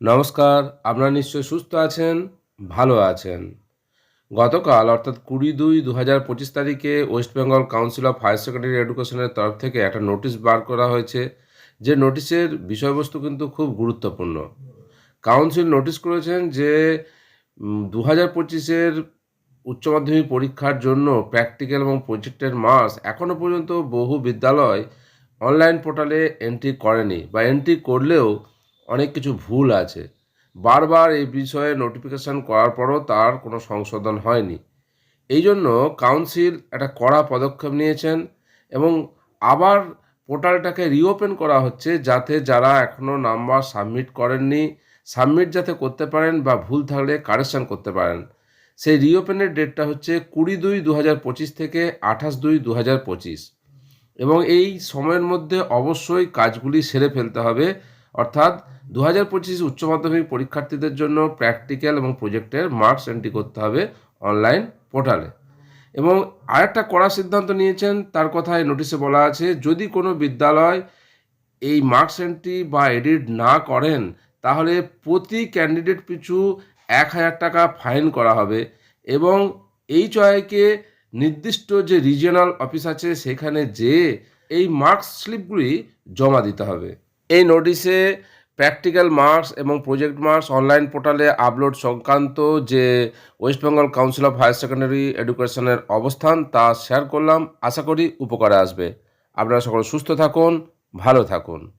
নমস্কার, আপনারা নিশ্চয়ই সুস্থ আছেন, ভালো আছেন। গতকাল, অর্থাৎ কুড়ি দুই দু হাজার পঁচিশ তারিখে West Bengal Council of Higher Secondary এডুকেশনের তরফ থেকে একটা নোটিশ বার করা হয়েছে। যে নোটিশের বিষয়বস্তু কিন্তু খুব গুরুত্বপূর্ণ। কাউন্সিল নোটিশ করেছেন যে দু হাজার পঁচিশের উচ্চ মাধ্যমিক পরীক্ষার জন্য প্র্যাকটিক্যাল এবং প্রজেক্টের মার্কস এখনও পর্যন্ত বহু বিদ্যালয় অনলাইন পোর্টালে এন্ট্রি করেনি বা এন্ট্রি করলেও অনেক কিছু ভুল আছে। বারবার এই বিষয়ে নোটিফিকেশন করার পরও তার কোনো সংশোধন হয়নি। এই জন্য কাউন্সিল একটা কড়া পদক্ষেপ নিয়েছেন এবং আবার পোর্টালটাকে রিওপেন করা হচ্ছে যাতে যারা এখনও নাম্বার সাবমিট করেননি সাবমিট যাতে করতে পারেন বা ভুল থাকলে কারেকশান করতে পারেন। সেই রিওপেনের ডেটটা হচ্ছে কুড়ি দুই দু পঁচিশ থেকে আঠাশ দুই দু পঁচিশ। এবং এই সময়ের মধ্যে অবশ্যই কাজগুলি সেরে ফেলতে হবে। অর্থাৎ দু হাজার পঁচিশ উচ্চ মাধ্যমিক পরীক্ষার্থীদের জন্য প্র্যাকটিক্যাল এবং প্রজেক্টের মার্কস এন্ট্রি করতে হবে অনলাইন পোর্টালে এবং আরেকটা কড়া সিদ্ধান্ত নিয়েছেন, তার কথায় নোটিশে বলা আছে, যদি কোনো বিদ্যালয় এই মার্কস এন্ট্রি বা এডিট না করেন, তাহলে প্রতি ক্যান্ডিডেট পিছু এক হাজার টাকা ফাইন করা হবে এবং এই চয়কে নির্দিষ্ট যে রিজিয়নাল অফিস আছে, সেখানে যে এই মার্কস স্লিপগুলি জমা দিতে হবে। এই নোটিশে প্র্যাকটিক্যাল মার্কস এবং প্রজেক্ট মার্কস অনলাইন পোর্টালে আপলোড সংক্রান্ত যে West Bengal Council of Higher Secondary এডুকেশনের অবস্থান তা শেয়ার করলাম। আশা করি উপকারে আসবে। আপনারা সকলে সুস্থ থাকুন, ভালো থাকুন।